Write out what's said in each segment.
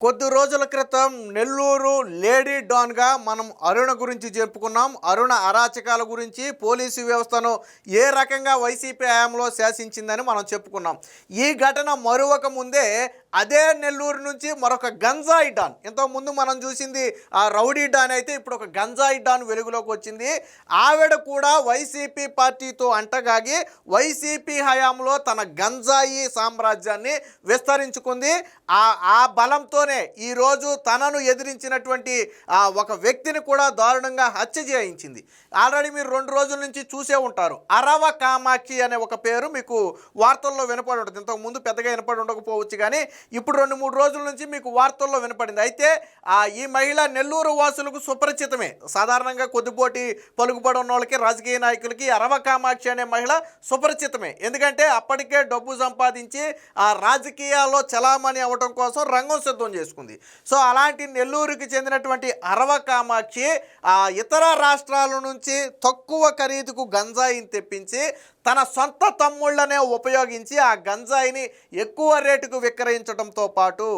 కొద్ది రోజుల క్రితం నెల్లూరు లేడీ డాన్గా మనం అరుణ గురించి చెప్పుకున్నాం అరుణ అరాచకాల గురించి పోలీసు వ్యవస్థను ఏ రకంగా వైసీపీ హయాంలో శాసించిందని మనం చెప్పుకున్నాం. ఈ ఘటన మరొక ముందే అదే నెల్లూరు నుంచి మరొక గంజాయి డాన్ ఇంతకు ముందు మనం చూసింది ఆ రౌడీ డాన్ అయితే ఇప్పుడు ఒక గంజాయి డాన్ వెలుగులోకి వచ్చింది. ఆవిడ కూడా వైసీపీ పార్టీతో అంటగాగి వైసీపీ హయాంలో తన గంజాయి సామ్రాజ్యాన్ని విస్తరించుకుంది. ఆ ఆ బలంతో బలంతోనే ఈరోజు తనను ఎదిరించినటువంటి ఆ ఒక వ్యక్తిని కూడా దారుణంగా హత్య చేయించింది. ఆల్రెడీ మీరు రెండు రోజుల నుంచి చూసే ఉంటారు. అరవ కామాక్షి అనే ఒక పేరు మీకు వార్తల్లో వినపడి ఉంటుంది. ఇంతకు ముందు పెద్దగా వినపడి ఉండకపోవచ్చు కానీ ఇప్పుడు రెండు మూడు రోజుల నుంచి మీకు వార్తల్లో వినపడింది. అయితే ఆ ఈ మహిళ నెల్లూరు వాసులకు సుపరిచితమే. సాధారణంగా కొద్దిపోటి పలుకుబడి ఉన్న వాళ్ళకి రాజకీయ నాయకులకి అరవ కామాక్షి అనే మహిళ సుపరిచితమే. ఎందుకంటే అప్పటికే డబ్బు సంపాదించి ఆ రాజకీయాల్లో చలామణి అవ్వటం కోసం రంగం సిద్ధం చేసుకుంది. సో అలాంటి నెల్లూరుకి చెందినటువంటి అరవ కామాక్షి ఆ ఇతర రాష్ట్రాల నుంచి తక్కువ ఖరీదుకు గంజాయిని తెప్పించి తన సొంత తమ్ముళ్ళనే ఉపయోగించి ఆ గంజాయిని ఎక్కువ రేటుకు విక్రయించడంతో పాటు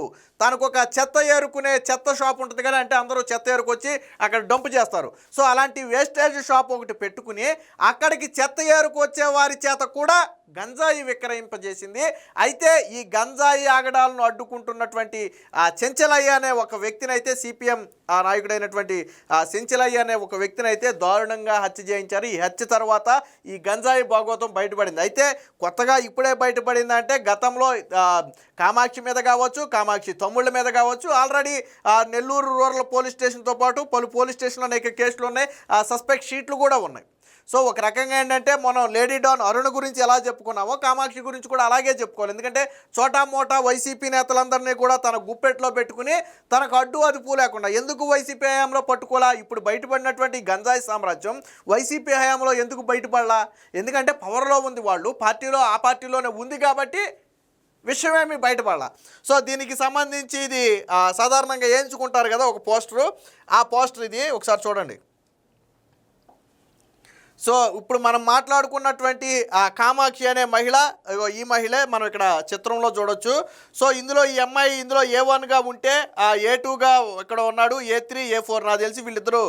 తనకు ఒక చెత్త ఏరుకునే చెత్త షాప్ ఉంటుంది కదా అంటే అందరూ చెత్త ఏరుకొచ్చి అక్కడ డంప్ చేస్తారు. సో అలాంటి వేస్టేజ్ షాప్ ఒకటి పెట్టుకుని అక్కడికి చెత్త ఏరుకొచ్చే వారి చేత కూడా గంజాయి విక్రయింపజేసింది. అయితే ఈ గంజాయి ఆగడాలను అడ్డుకుంటున్నటువంటి ఆ చెంచలయ్య అనే ఒక వ్యక్తిని అయితే సిపిఎం ఆ నాయకుడైనటువంటి ఆ చెంచలయ్య అనే ఒక వ్యక్తిని అయితే దారుణంగా హత్య చేయించారు. ఈ హత్య తర్వాత ఈ గంజాయి భాగవతం బయటపడింది. అయితే కొత్తగా ఇప్పుడే బయటపడింది అంటే గతంలో కామాక్షి మీద కావచ్చు కామాక్షి తమ్ముళ్ళ మీద కావచ్చు ఆల్రెడీ నెల్లూరు రూరల్ పోలీస్ స్టేషన్తో పాటు పలు పోలీస్ స్టేషన్లో అనేక కేసులు ఉన్నాయి. ఆ సస్పెక్ట్ షీట్లు కూడా ఉన్నాయి. సో ఒక రకంగా ఏంటంటే మనం లేడీ డాన్ అరుణ్ గురించి ఎలా చెప్పుకున్నామో కామాక్షి గురించి కూడా అలాగే చెప్పుకోవాలి. ఎందుకంటే చోటా మోటా వైసీపీ నేతలందరినీ కూడా తన గుప్పెట్లో పెట్టుకుని తనకు అడ్డు అదుపు లేకుండా ఎందుకు వైసీపీ హయాంలో పట్టుకోలా? ఇప్పుడు బయటపడినటువంటి గంజాయి సామ్రాజ్యం వైసీపీ హయాంలో ఎందుకు బయటపడలా? ఎందుకంటే పవర్లో ఉంది వాళ్ళు పార్టీలో ఆ పార్టీలోనే ఉంది కాబట్టి విషయమేమి బయటపడాల. సో దీనికి సంబంధించి ఇది సాధారణంగా ఏంచుకుంటారు కదా ఒక పోస్టరు. ఆ పోస్టర్ ఇది ఒకసారి చూడండి. సో ఇప్పుడు మనం మాట్లాడుకున్నటువంటి ఆ కామాక్షి అనే మహిళ ఈ మహిళే మనం ఇక్కడ చిత్రంలో చూడొచ్చు. సో ఇందులో ఈ అమ్మాయి ఇందులో ఏ వన్గా ఉంటే ఆ ఏ టూగా ఇక్కడ ఉన్నాడు ఏ త్రీ ఏ ఫోర్ నాకు తెలిసి వీళ్ళిద్దరూ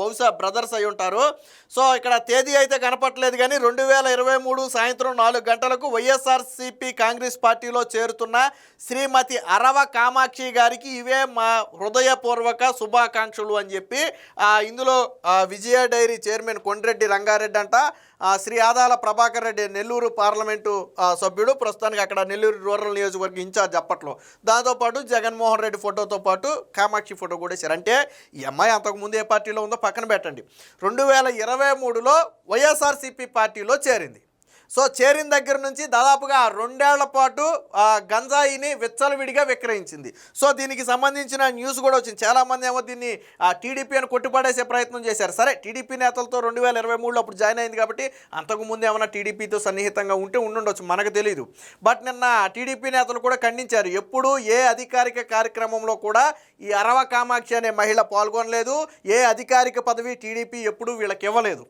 బహుశా బ్రదర్స్ అయి ఉంటారు. సో ఇక్కడ తేదీ అయితే కనపట్లేదు కానీ రెండు వేల ఇరవై మూడు సాయంత్రం నాలుగు గంటలకు వైఎస్ఆర్సీపీ కాంగ్రెస్ పార్టీలో చేరుతున్న శ్రీమతి అరవ కామాక్షి గారికి ఇవే మా హృదయపూర్వక శుభాకాంక్షలు అని చెప్పి ఇందులో విజయ డైరీ చైర్మన్ కొండ్రెడ్డి రంగారెడ్డి అంట శ్రీ ఆదాల ప్రభాకర్ రెడ్డి నెల్లూరు పార్లమెంటు సభ్యుడు. ప్రస్తుతానికి అక్కడ నెల్లూరు రూరల్ నియోజకవర్గం ఇన్ఛార్జ్ అప్పట్లో. దాంతోపాటు జగన్మోహన్ రెడ్డి ఫోటోతో పాటు కామాక్షి ఫోటో కూడా వేశారు అంటే ఈ అమ్మాయి అంతకుముందు ఏ పార్టీలో ఉందో పక్కన పెట్టండి. రెండు వేల ఇరవై మూడులో వైఎస్ఆర్సీపీ పార్టీలో చేరింది. సో చేరిన దగ్గర నుంచి దాదాపుగా రెండేళ్ళ పాటు గంజాయిని విచ్చలవిడిగా విక్రయించింది. సో దీనికి సంబంధించిన న్యూస్ కూడా వచ్చింది. చాలామంది ఏమో దీన్ని ఆ, టీడీపీ అని కొట్టిపడేసే ప్రయత్నం చేశారు. సరే టీడీపీ నేతలతో రెండు వేల ఇరవై మూడులో అప్పుడు జాయిన్ అయింది కాబట్టి అంతకుముందు ఏమైనా టీడీపీతో సన్నిహితంగా ఉంటే ఉండుండొచ్చు మనకు తెలియదు బట్ నిన్న టీడీపీ నేతలు కూడా ఖండించారు. ఎప్పుడు ఏ అధికారిక కార్యక్రమంలో కూడా ఈ అరవ కామాక్షి అనే మహిళ పాల్గొనలేదు. ఏ అధికారిక పదవి టీడీపీ ఎప్పుడూ వీళ్ళకి ఇవ్వలేదు.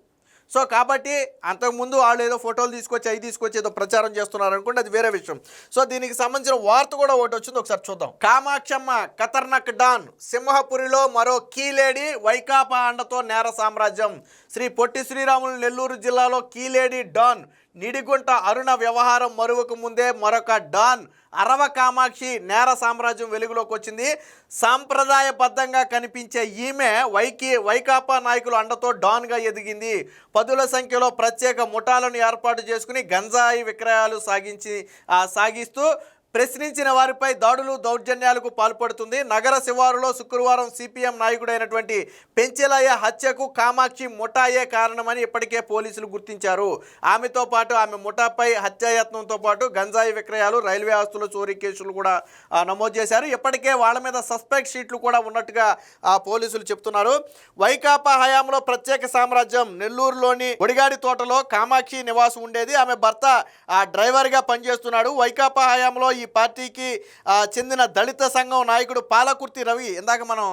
సో కాబట్టి అంతకుముందు వాళ్ళు ఏదో ఫోటోలు తీసుకొచ్చి అవి తీసుకొచ్చి ఏదో ప్రచారం చేస్తున్నారు అనుకుంటే అది వేరే విషయం. సో దీనికి సంబంధించిన వార్త కూడా ఒకటి వచ్చింది ఒకసారి చూద్దాం. కామాక్షమ్మ ఖతర్నక్ డాన్ సింహపురిలో మరో కీలేడి వైకాపా అండతో నేర సామ్రాజ్యం. శ్రీ పొట్టి శ్రీరాములు నెల్లూరు జిల్లాలో కీలేడి డాన్ నిడిగుంట అరుణ వ్యవహారం మరువకు ముందే మరొక డాన్ అరవ కామాక్షి నేర సామ్రాజ్యం వెలుగులోకి వచ్చింది. సాంప్రదాయబద్ధంగా కనిపించే ఈమె వైకి వైకాపా నాయకుల అండతో డాన్గా ఎదిగింది. పదుల సంఖ్యలో ప్రత్యేక ముఠాలను ఏర్పాటు చేసుకుని గంజాయి విక్రయాలు సాగించి సాగిస్తూ ప్రశ్నించిన వారిపై దాడులు దౌర్జన్యాలకు పాల్పడుతుంది. నగర శివారులో శుక్రవారం సిపిఎం నాయకుడైనటువంటి పెంచెలయ్య హత్యకు కామాక్షి ముఠాయే కారణమని ఇప్పటికే పోలీసులు గుర్తించారు. ఆమెతో పాటు ఆమె ముఠాపై హత్యాయత్నంతో పాటు గంజాయి విక్రయాలు రైల్వే ఆస్తుల చోరీ కేసులు కూడా నమోదు చేశారు. ఇప్పటికే వాళ్ళ మీద సస్పెక్ట్ షీట్లు కూడా ఉన్నట్టుగా ఆ, పోలీసులు చెప్తున్నారు. వైకాపా హయాంలో ప్రత్యేక సామ్రాజ్యం. నెల్లూరులోని ఒడిగాడి తోటలో కామాక్షి నివాసం ఉండేది. ఆమె భర్త ఆ డ్రైవర్గా పనిచేస్తున్నాడు. వైకాపా హయాంలో ఈ పార్టీకి చెందిన దళిత సంఘం నాయకుడు పాలకుర్తి రవి ఇందాక మనం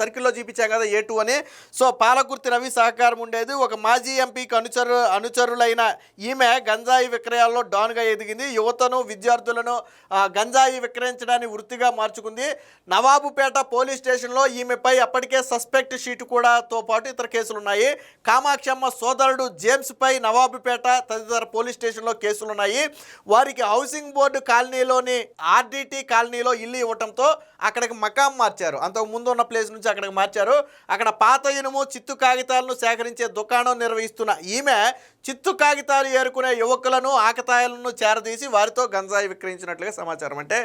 సర్కిల్లో చూపించాం కదా ఏ టూ అని. సో పాలకుర్తి రవి సహకారం ఉండేది. ఒక మాజీ ఎంపీకి అనుచరు అనుచరులైన ఈమె గంజాయి విక్రయాల్లో డాన్గా ఎదిగింది. యువతను విద్యార్థులను గంజాయి విక్రయించడాన్ని వృత్తిగా మార్చుకుంది. నవాబుపేట పోలీస్ స్టేషన్లో ఈమెపై అప్పటికే సస్పెక్ట్ షీట్ కూడా తో పాటు ఇతర కేసులు ఉన్నాయి కామాక్షమ్మ సోదరుడు జేమ్స్ పై నవాబుపేట తదితర పోలీస్ స్టేషన్లో కేసులు ఉన్నాయి వారికి హౌసింగ్ బోర్డు కాలనీలోని ఆర్డిటి కాలనీలో ఇల్లు ఇవ్వటంతో అక్కడికి మకాం మార్చారు. అంతకు ముందు ఉన్న ప్లేస్ నుంచి అక్కడికి మార్చారు. అక్కడ పాత ఇనుము చిత్తు కాగితాలను సేకరించే దుకాణం నిర్వహిస్తున్న ఈమె చిత్తు కాగితాలు ఏరుకునే యువకులను ఆకతాయాలను చేరదీసి వారితో గంజాయి విక్రయించినట్లుగా సమాచారం. అంటే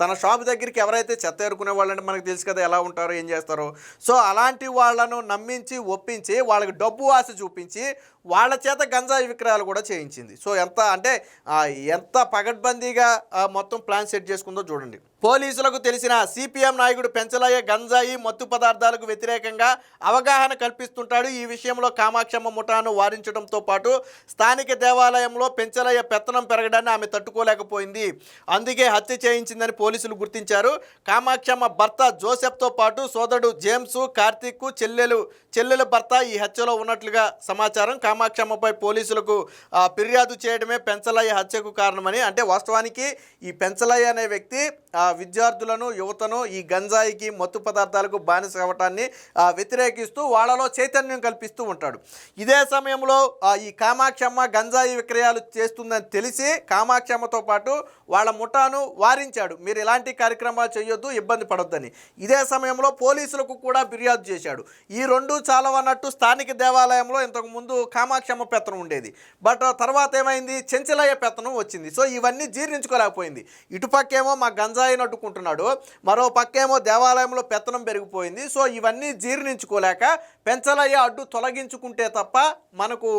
తన షాప్ దగ్గరికి ఎవరైతే చెత్త ఏరుకునే వాళ్ళంటే మనకు తెలుసు కదా ఎలా ఉంటారో ఏం చేస్తారో. సో అలాంటి వాళ్ళను నమ్మించి ఒప్పించి వాళ్ళకి డబ్బు ఆశ చూపించి వాళ్ళ చేత గంజాయి విక్రయాలు కూడా చేయించింది. సో ఎంత అంటే ఎంత పగడ్బందీగా మొత్తం ప్లాన్ సెట్ చేసుకుందో చూడండి. పోలీసులకు తెలిసిన సిపిఎం నాయకుడు పెంచలయ్య గంజాయి మత్తు పదార్థాలకు వ్యతిరేకంగా అవగాహన కల్పిస్తుంటాడు. ఈ విషయంలో కామాక్షమ్మ ముఠాను వారించడంతో పాటు స్థానిక దేవాలయంలో పెంచలయ్య పెత్తనం పెరగడాన్ని ఆమె తట్టుకోలేకపోయింది. అందుకే హత్య చేయించిందని పోలీసులు గుర్తించారు. కామాక్షమ్మ భర్త జోసెఫ్తో పాటు సోదరుడు జేమ్స్ కార్తీక్ చెల్లెలు చెల్లెల భర్త ఈ హత్యలో ఉన్నట్లుగా సమాచారం. కామాక్షమ్మపై పోలీసులకు ఫిర్యాదు చేయడమే పెంచలయ్య హత్యకు కారణమని అంటే వాస్తవానికి ఈ పెంచలయ్య అనే వ్యక్తి విద్యార్థులను యువతను ఈ గంజాయికి మత్తు పదార్థాలకు బానిస అవ్వటాన్ని వ్యతిరేకిస్తూ వాళ్ళలో చైతన్యం కల్పిస్తూ ఉంటాడు. ఇదే సమయంలో ఈ కామాక్షమ్మ గంజాయి విక్రయాలు చేస్తుందని తెలిసి కామాక్షమ్మతో పాటు వాళ్ళ ముఠాను వారించాడు. మీరు ఇలాంటి కార్యక్రమాలు చేయొద్దు ఇబ్బంది పడొద్దని. ఇదే సమయంలో పోలీసులకు కూడా ఫిర్యాదు చేశాడు. ఈ రెండు చాలవన్నట్టు స్థానిక దేవాలయంలో ఇంతకుముందు కామాక్షమ్మ పెత్తనం ఉండేది. బట్ తర్వాత ఏమైంది? చెంచలయ్య పెత్తనం వచ్చింది. సో ఇవన్నీ జీర్ణించుకోలేకపోయింది. ఇటుపక్కేమో మా గంజాయిని అడ్డుకుంటున్నాడు. మరో పక్కేమో దేవాలయంలో పెత్తనం పెరిగిపోయింది. సో ఇవన్నీ జీర్ణించుకోలేక పెంచలయ్య అడ్డు తొలగించుకుంటే తప్ప మనకు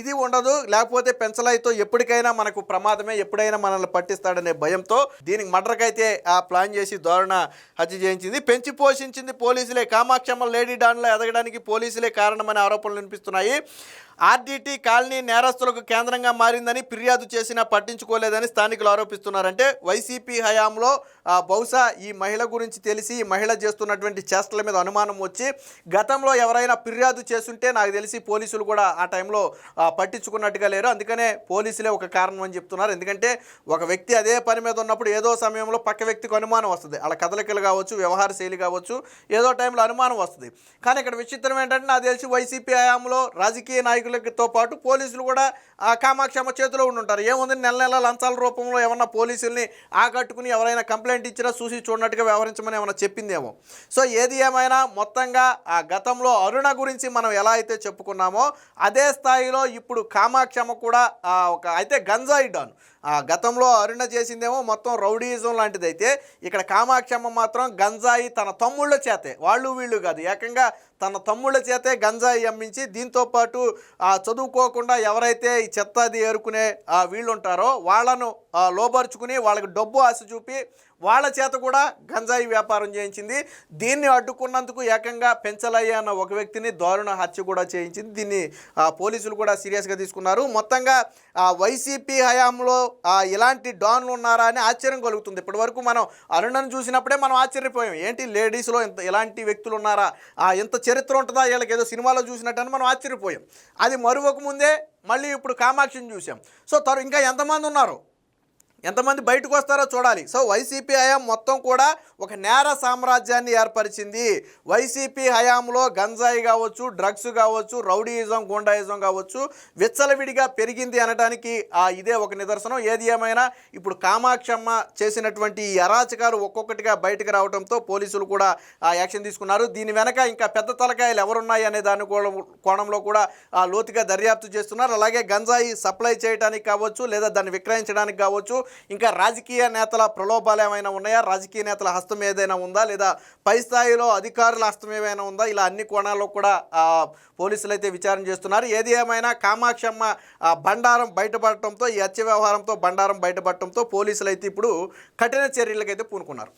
ఇది ఉండదు. లేకపోతే పెంచలయ్యతో ఎప్పటికైనా మనకు ప్రమాదమే ఎప్పుడైనా మనల్ని పట్టిస్తాడనే భయంతో దీనికి మర్డర్కైతే ఆ ప్లాన్ చేసి దారుణ హత్య చేయించింది. పెంచి పోషించింది పోలీసులే. కామాక్షమ్మ లేడీ డాన్లో ఎదగడానికి పోలీసులే కారణమనే ఆరోపణలు వినిపిస్తున్నాయి. ఆర్డీటీ కాలనీ నేరస్తులకు కేంద్రంగా మారిందని ఫిర్యాదు చేసినా పట్టించుకోలేదని స్థానికులు ఆరోపిస్తున్నారంటే వైసీపీ హయాంలో బహుశా ఈ మహిళ గురించి తెలిసి ఈ మహిళ చేస్తున్నటువంటి చేష్టల మీద అనుమానం వచ్చి గతంలో ఎవరైనా ఫిర్యాదు చేస్తుంటే నాకు తెలిసి పోలీసులు కూడా ఆ టైంలో పట్టించుకున్నట్టుగా లేరు. అందుకనే పోలీసులే ఒక కారణం అని చెప్తున్నారు. ఎందుకంటే ఒక వ్యక్తి అదే పని మీద ఉన్నప్పుడు ఏదో సమయంలో పక్క వ్యక్తికి అనుమానం వస్తుంది. అలా కదలికలు కావచ్చు వ్యవహార శైలి కావచ్చు ఏదో టైంలో అనుమానం వస్తుంది. కానీ ఇక్కడ విచిత్రం ఏంటంటే నాకు తెలిసి వైసీపీ హయాంలో రాజకీయ నాయకులు నాయకులతో పాటు పోలీసులు కూడా ఆ కామాక్షమ్మ చేతిలో ఉండుంటారు. ఏముంది? నెల నెల లంచాల రూపంలో ఏమన్నా పోలీసుల్ని ఆకట్టుకుని ఎవరైనా కంప్లైంట్ ఇచ్చినా చూసి చూడనట్టుగా వ్యవహరించమని ఏమైనా చెప్పిందేమో? సో ఏది ఏమైనా మొత్తంగా ఆ గతంలో అరుణ గురించి మనం ఎలా అయితే చెప్పుకున్నామో అదే స్థాయిలో ఇప్పుడు కామాక్షమ్మ కూడా ఒక అయితే గంజాయి డాన్. ఆ గతంలో అరుణ చేసిందేమో మొత్తం రౌడీయిజం లాంటిదైతే ఇక్కడ కామాక్షమ్మ మాత్రం గంజాయి తన తమ్ముళ్ళ చేతే వాళ్ళు వీళ్ళు కాదు. ఏకంగా తన తమ్ముళ్ళ చేతే గంజాయి అమ్మించి దీంతో పాటు చదువుకోకుండా ఎవరైతే ఈ చెత్త అది ఏరుకునే వీళ్ళు ఉంటారో వాళ్ళను ఆ, లోబరుచుకుని వాళ్ళకి డబ్బు ఆశ చూపి వాళ్ళ చేత కూడా గంజాయి వ్యాపారం చేయించింది. దీన్ని అడ్డుకున్నందుకు ఏకంగా పెంచలయ్య అన్న ఒక వ్యక్తిని దారుణ హత్య కూడా చేయించింది. దీన్ని పోలీసులు కూడా సీరియస్గా తీసుకున్నారు. మొత్తంగా వైసీపీ హయాంలో ఇలాంటి డాన్లు ఉన్నారా అని ఆశ్చర్యం కలుగుతుంది. ఇప్పటి వరకు మనం అరుణను చూసినప్పుడే మనం ఆశ్చర్యపోయాం. ఏంటి లేడీస్లో ఇంత ఇలాంటి వ్యక్తులు ఉన్నారా? ఎంత ఇంత చరిత్ర ఉంటుందా? వీళ్ళకి ఏదో సినిమాలో చూసినట్టు అని మనం ఆశ్చర్యపోయాం. అది మరువకముందే మళ్ళీ ఇప్పుడు కామాక్షిని చూసాం సో తరు ఇంకా ఎంతమంది ఉన్నారు? ఎంతమంది బయటకు వస్తారో చూడాలి. సో వైసీపీ హయాం మొత్తం కూడా ఒక నేర సామ్రాజ్యాన్ని ఏర్పరిచింది. వైసీపీ హయాంలో గంజాయి కావచ్చు డ్రగ్స్ కావచ్చు రౌడీయిజం గుండాయిజం కావచ్చు విచ్చలవిడిగా పెరిగింది అనడానికి ఇదే ఒక నిదర్శనం. ఏది ఏమైనా ఇప్పుడు కామాక్షమ్మ చేసినటువంటి ఈ అరాచకాలు ఒక్కొక్కటిగా బయటకు రావడంతో పోలీసులు కూడా ఆ యాక్షన్ తీసుకున్నారు. దీని వెనక ఇంకా పెద్ద తలకాయలు ఎవరున్నాయి అనే దాని కోణంలో కూడా లోతుగా దర్యాప్తు చేస్తున్నారు. అలాగే గంజాయి సప్లై చేయడానికి కావచ్చు లేదా దాన్ని విక్రయించడానికి కావచ్చు ఇంకా రాజకీయ నేతల ప్రలోభాలు ఏమైనా ఉన్నాయా? రాజకీయ నేతల హస్తం ఏదైనా ఉందా? లేదా పై స్థాయిలో అధికారుల హస్తం ఏమైనా ఉందా? ఇలా అన్ని కోణాల్లో కూడా పోలీసులు అయితే విచారణ చేస్తున్నారు. ఏది ఏమైనా కామాక్షమ్మ బండారం బయటపడటంతో ఈ హత్య వ్యవహారంతో బండారం బయటపడటంతో పోలీసులు అయితే ఇప్పుడు కఠిన చర్యలకైతే పూనుకున్నారు.